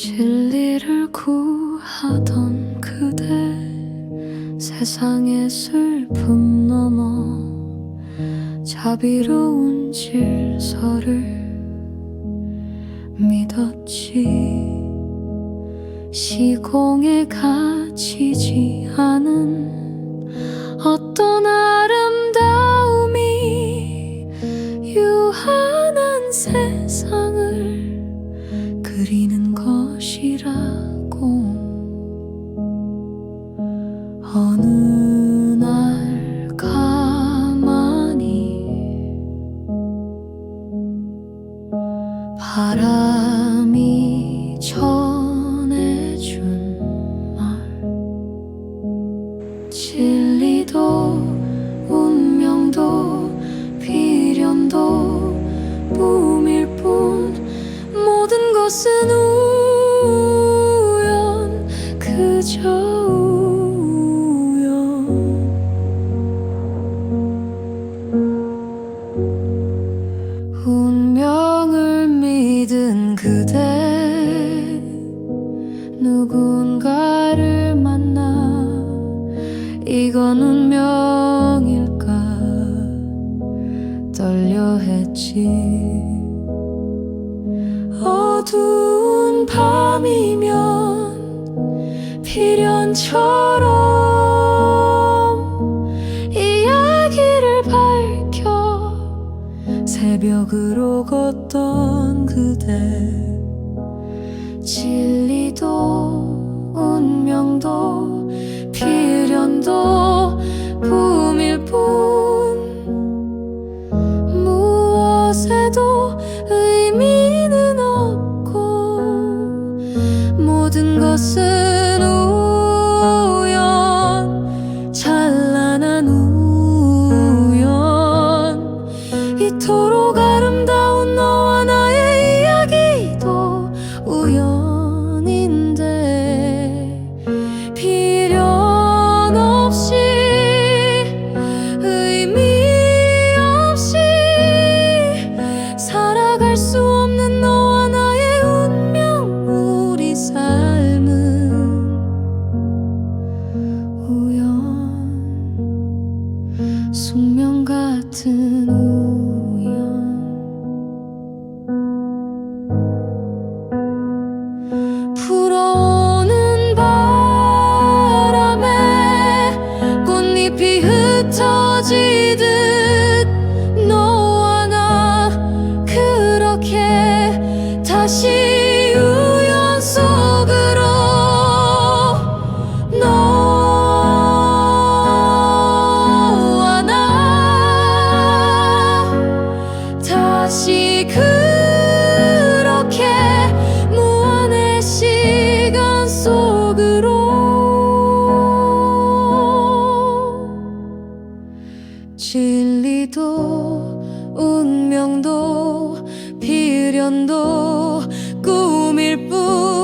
진리를 구하던 그대 세상의 슬픔 넘어 자비로운 질서를 믿었지. 시공에 갇히지 않은 어떤 아름다움이 유한한 세상 어느 날 가만히 바람이 전해준 말 진리도 운명도 비련도 꿈일 뿐 모든 것은 누군가를 만나 이건 운명일까 떨려 했지. 어두운 밤이면 필연처럼 이야기를 밝혀 새벽으로 걷던 그대 무엇에도 의미는 없고 모든 것은 우연 찬란한 우연. 이토록 아름다운 너와 나의 이야기도 우연인데 필 숙명 같은 우연. 불어오는 바람에 꽃잎이 흩어지듯 너와 나 그렇게 다시 진리도 운명도 비련도 꿈일 뿐.